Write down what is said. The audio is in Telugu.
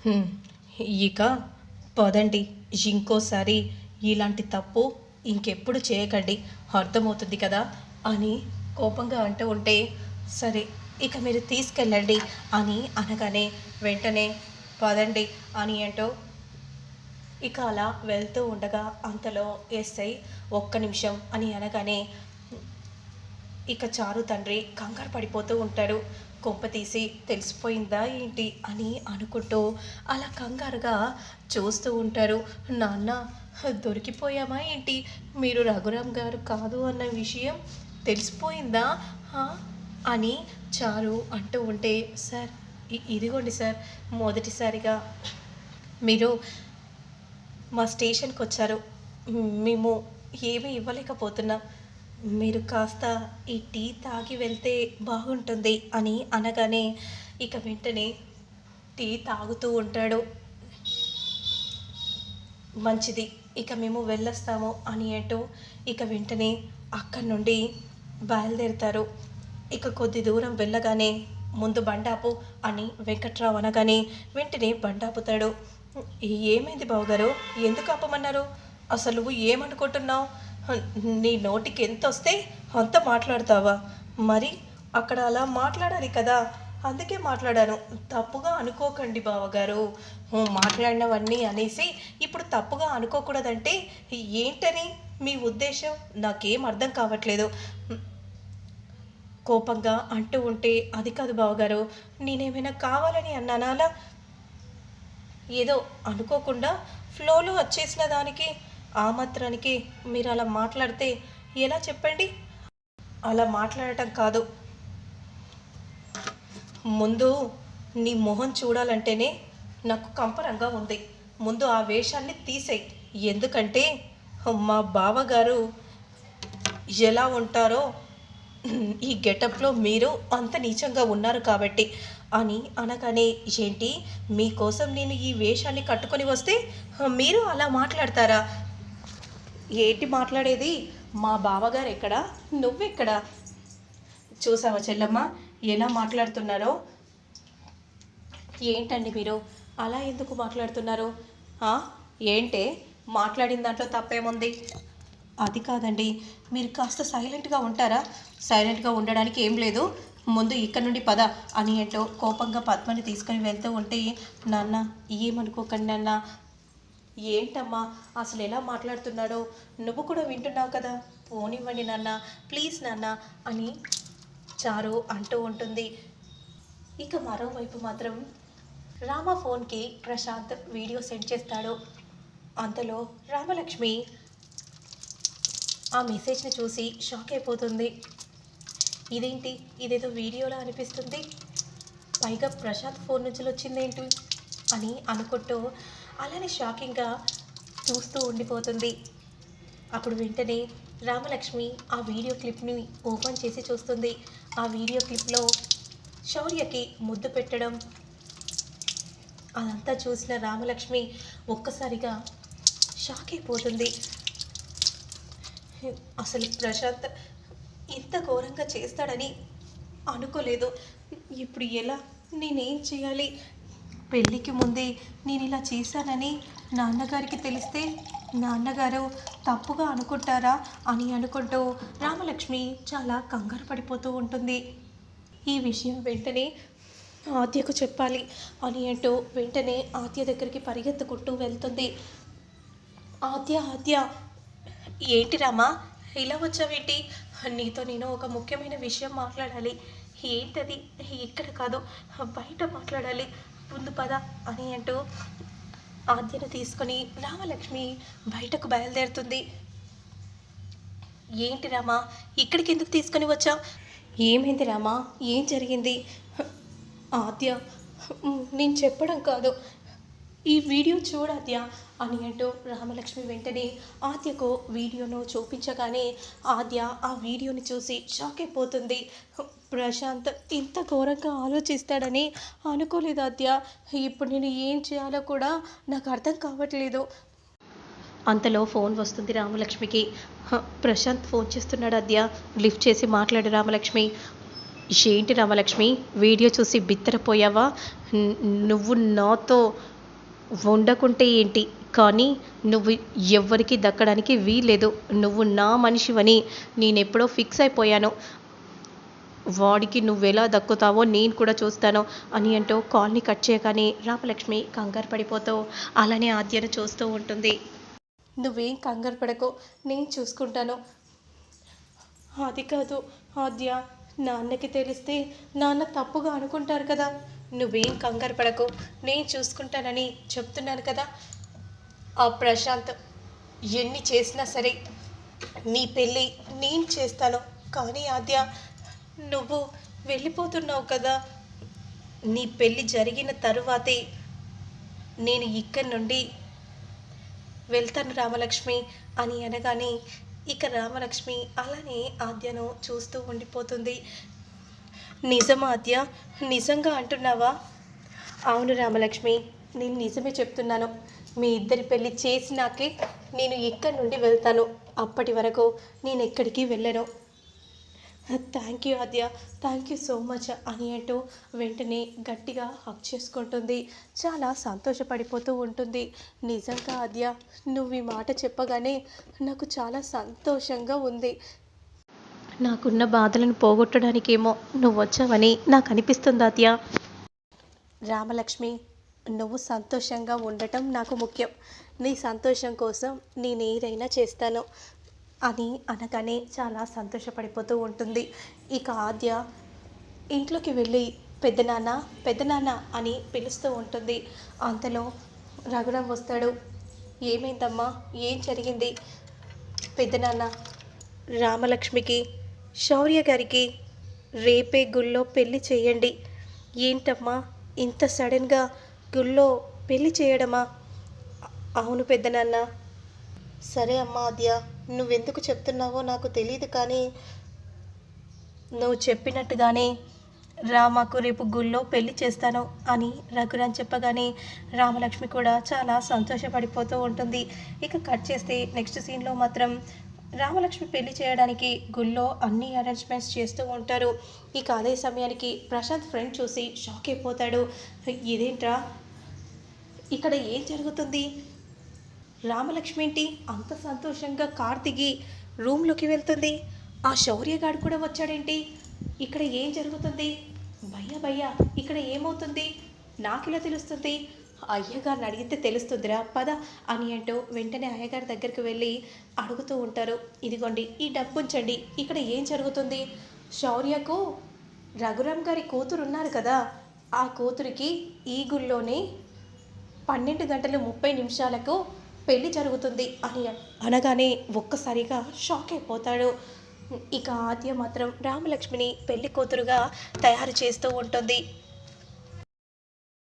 ఇక పదండి. ఇంకోసారి ఇలాంటి తప్పు ఇంకెప్పుడు చేయకండి. అర్థమవుతుంది కదా? అని కోపంగా అంటూ ఉంటే సరే ఇక మీరు తీసుకెళ్ళండి అని అనగానే వెంటనే పదండి అని అంటూ ఇక అలా వెళ్తూ ఉండగా అంతలో ఎస్ఐ ఒక్క నిమిషం అని అనగానే ఇక చారు తండ్రి కంగారు పడిపోతూ ఉంటాడు. కొంప తీసి తెలిసిపోయిందా ఏంటి అని అనుకుంటూ అలా కంగారుగా చూస్తూ ఉంటారు. నాన్న దొరికిపోయామా ఏంటి? మీరు రఘురామ్ గారు కాదు అన్న విషయం తెలిసిపోయిందా? అని చారు అంటూ ఉంటే సార్ ఇదిగోండి సార్ మొదటిసారిగా మీరు మా స్టేషన్కి వచ్చారు మేము ఏమీ ఇవ్వలేకపోతున్నాం. మీరు కాస్త ఈ టీ తాగి వెళ్తే బాగుంటుంది అని అనగానే ఇక వెంటనే టీ తాగుతూ ఉంటాడు. మంచిది ఇక మేము వెళ్ళొస్తాము అని అంటూ ఇక వెంటనే అక్కడి నుండి బయలుదేరుతారు. ఇక కొద్ది దూరం వెళ్ళగానే ముందు బండాపు అని వెంకట్రావు అనగానే వెంటనే బండాపుతాడు. ఏమైంది బావగారు? ఎందుకు ఆపమన్నారు? అసలు నువ్వు ఏమనుకుంటున్నావు? నీ నోటికి ఎంత వస్తే అంత మాట్లాడతావా? మరి అక్కడ అలా మాట్లాడాలి కదా. అందుకే మాట్లాడాను. తప్పుగా అనుకోకండి బావగారు. మాట్లాడినవన్నీ అనేసి ఇప్పుడు తప్పుగా అనుకోకూడదంటే ఏంటని? మీ ఉద్దేశం? నాకేం అర్థం కావట్లేదు. కోపంగా అంటూ ఉంటే అది కాదు బావగారు. నేనేమైనా కావాలని అన్నానా? అలా ఏదో అనుకోకుండా ఫ్లోలో వచ్చేసిన దానికి ఆ మాత్రానికి మీరు అలా మాట్లాడితే ఎలా చెప్పండి? అలా మాట్లాడటం కాదు. ముందు నీ మొహం చూడాలంటేనే నాకు కంపరంగా ఉంది. ముందు ఆ వేషాన్ని తీసేయి. ఎందుకంటే మా బావగారు ఎలా ఉంటారో ఈ గెటప్లో మీరు అంత నీచంగా ఉన్నారు కాబట్టి అని అనగానే ఏంటి? మీకోసం నేను ఈ వేషాన్ని కట్టుకొని వస్తే మీరు అలా మాట్లాడతారా? ఏంటి మాట్లాడేది? మా బావగారు ఎక్కడ? నువ్వెక్కడా? చూసావా చెల్లమ్మ ఎలా మాట్లాడుతున్నారో? ఏంటండి మీరు? అలా ఎందుకు మాట్లాడుతున్నారు? ఏంటే? మాట్లాడిన దాంట్లో తప్పేముంది? అది కాదండి. మీరు కాస్త సైలెంట్గా ఉంటారా? సైలెంట్గా ఉండడానికి ఏం లేదు. ముందు ఇక్కడ నుండి పద అని ఏంటో కోపంగా పద్మని తీసుకొని వెళ్తూ ఉంటే నాన్న ఏమనుకోకండి నాన్న? ఏంటమ్మా? అసలు ఎలా మాట్లాడుతున్నాడో? నువ్వు కూడా వింటున్నావు కదా? పోనివ్వండి నాన్న ప్లీజ్ నాన్న అని చారు అంటూ ఉంటుంది. ఇక మరోవైపు మాత్రం రామ ఫోన్కి ప్రశాంత్ వీడియో సెండ్ చేస్తాడు. అంతలో రామలక్ష్మి ఆ మెసేజ్ని చూసి షాక్ అయిపోతుంది. ఇదేంటి? ఇదేదో వీడియోలా అనిపిస్తుంది? పైగా ప్రశాంత్ ఫోన్ నుంచి వచ్చిందేంటి? అని అనుకుంటూ అలానే షాకింగ్గా చూస్తూ ఉండిపోతుంది. అప్పుడు వెంటనే రామలక్ష్మి ఆ వీడియో క్లిప్ని ఓపెన్ చేసి చూస్తుంది. ఆ వీడియో క్లిప్లో శౌర్యకి ముద్దు పెట్టడం అదంతా చూసిన రామలక్ష్మి ఒక్కసారిగా షాక్ అయిపోతుంది. అసలు ప్రశాంత్ ఇంత ఘోరంగా చేస్తాడని అనుకోలేదు. ఇప్పుడు ఎలా? నేనేం చేయాలి? పెళ్ళికి ముందే నేను ఇలా చేశానని నాన్నగారికి తెలిస్తే నాన్నగారు తప్పుగా అనుకుంటారా అని అనుకుంటూ రామలక్ష్మి చాలా కంగారు పడిపోతూ ఉంటుంది. ఈ విషయం వెంటనే ఆద్యకు చెప్పాలి అని అంటూ వెంటనే ఆద్య దగ్గరికి పరిగెత్తుకుంటూ వెళ్తుంది. ఆద్య ఆద్య ఏంటి రామా? ఇలా వచ్చావేంటి? నీతో నేను ఒక ముఖ్యమైన విషయం మాట్లాడాలి. ఏంటది? ఇక్కడ కాదు బయట మాట్లాడాలి. ముందు పద అని అంటూ ఆద్యను తీసుకొని రామలక్ష్మి బయటకు బయలుదేరుతుంది. ఏంటి రామా ఇక్కడికి ఎందుకు తీసుకొని వచ్చావు? ఏమైంది రామా ఏం జరిగింది? ఆద్య నేను చెప్పడం కాదు. ఈ వీడియో చూడాద్య అని అంటూ రామలక్ష్మి వెంటనే ఆద్యకు వీడియోను చూపించగానే ఆద్య ఆ వీడియోని చూసి షాక్ అయిపోతుంది. ప్రశాంత్ ఇంత ఘోరంగా ఆలోచిస్తాడని అనుకోలేదు ఆద్య. ఇప్పుడు నేను ఏం చేయాలో కూడా నాకు అర్థం కావట్లేదు. అంతలో ఫోన్ వస్తుంది రామలక్ష్మికి. ప్రశాంత్ ఫోన్ చేస్తున్నాడు అద్య లిఫ్ట్ చేసి మాట్లాడు రామలక్ష్మి. ఏంటి రామలక్ష్మి వీడియో చూసి బిత్తరపోయావా? నువ్వు నాతో ఉండకుంటే ఏంటి? కానీ నువ్వు ఎవ్వరికి దక్కడానికి వీల్లేదు. నువ్వు నా మనిషివని నేనెప్పుడో ఫిక్స్ అయిపోయాను. వాడికి నువ్వెలా దక్కుతావో నేను కూడా చూస్తాను అని అంటూ కాల్ని కట్ చేయగానే రామలక్ష్మి కంగారు పడిపోతూ అలానే ఆద్యను చూస్తూ ఉంటుంది. నువ్వేం కంగారు పడకు నేను చూసుకుంటాను. అది కాదు ఆద్య నాన్నకి తెలిస్తే నాన్న తప్పుగా అనుకుంటారు కదా. నువ్వేం కంగారు పడకు నేను చూసుకుంటానని చెప్తున్నాను కదా. ఆ ప్రశాంత్ ఎన్ని చేసినా సరే నీ పెళ్ళి నేను చేస్తాను. కానీ ఆద్య నువ్వు వెళ్ళిపోతున్నావు కదా. నీ పెళ్ళి జరిగిన తరువాతే నేను ఇక్కడి నుండి వెళ్తాను రామలక్ష్మి అని అనగానే ఇక రామలక్ష్మి అలానే ఆద్యను చూస్తూ ఉండిపోతుంది. నిజమా ఆద్య? నిజంగా అంటున్నావా? అవును రామలక్ష్మి నేను నిజమే చెప్తున్నాను. మీ ఇద్దరి పెళ్ళి చేసినాకే నేను ఇక్కడి నుండి వెళ్తాను. అప్పటి వరకు నేను ఎక్కడికి వెళ్ళను. Thank you Aadya thank you so much అని అంటూ వెంటనే గట్టిగా హక్ చేసుకుంటుంది. చాలా సంతోషపడిపోతూ ఉంటుంది. నిజంగా ఆద్య నువ్వు ఈ మాట చెప్పగానే నాకు చాలా సంతోషంగా ఉంది. నాకున్న బాధలను పోగొట్టడానికేమో నువ్వు వచ్చావని నాకు అనిపిస్తుంది ఆద్య రామలక్ష్మి నువ్వు సంతోషంగా ఉండటం నాకు ముఖ్యం. నీ సంతోషం కోసం నేను ఏదైనా చేస్తాను. అని అనగానే చాలా సంతోషపడిపోతూ ఉంటుంది. ఇక ఆద్య ఇంట్లోకి వెళ్ళి పెద్దనాన్న పెద్దనాన్న అని పిలుస్తూ ఉంటుంది. అంతలో రఘురాం వస్తాడు. ఏమైందమ్మా? ఏం జరిగింది? పెద్దనాన్న రామలక్ష్మికి శౌర్య గారికి రేపే గుళ్ళో పెళ్ళి చేయండి. ఏంటమ్మా? ఇంత సడన్గా గుళ్ళో పెళ్ళి చేయడమా? అవును పెద్దనాన్న సరే అమ్మా ఆద్య నువ్వెందుకు చెప్తున్నావో నాకు తెలియదు కానీ నువ్వు చెప్పినట్టుగానే రామాకు రేపు గుళ్ళో పెళ్ళి చేస్తాను అని రఘురాన్ చెప్పగానే రామలక్ష్మి కూడా చాలా సంతోషపడిపోతూ ఉంటుంది. ఇక కట్ చేస్తే నెక్స్ట్ సీన్లో మాత్రం రామలక్ష్మి పెళ్ళి చేయడానికి గుళ్ళో అన్ని అరేంజ్మెంట్స్ చేస్తూ ఉంటారు. ఇక అదే సమయానికి ప్రశాంత్ ఫ్రెండ్ చూసి షాక్ అయిపోతాడు. ఇదేంట్రా? ఇక్కడ ఏం జరుగుతుంది? రామలక్ష్మి ఏంటి? అంత సంతోషంగా కార్ దిగి రూమ్లోకి వెళ్తుంది. ఆ శౌర్యగాడు కూడా వచ్చాడేంటి? ఇక్కడ ఏం జరుగుతుంది? భయ్యా భయ్యా ఇక్కడ ఏమవుతుంది? నాకిలా తెలుస్తుంది? అయ్యగారిని అడిగితే తెలుస్తుందిరా. పద అని అంటూ వెంటనే అయ్యగారి దగ్గరికి వెళ్ళి అడుగుతూ ఉంటారు. ఇదిగోండి ఈ డబ్బు ఉంచండి. ఇక్కడ ఏం జరుగుతుంది? శౌర్యకు రఘురామ్ గారి కూతురు ఉన్నారు కదా. ఆ కూతురికి ఈ గుళ్ళోనే పన్నెండు గంటలు ముప్పై నిమిషాలకు పెళ్ళి జరుగుతుంది అని అనగానే ఒక్కసారిగా షాక్ అయిపోతాడు. ఇక ఆద్య మాత్రం రామలక్ష్మిని పెళ్ళి కూతురుగా తయారు చేస్తూ ఉంటుంది.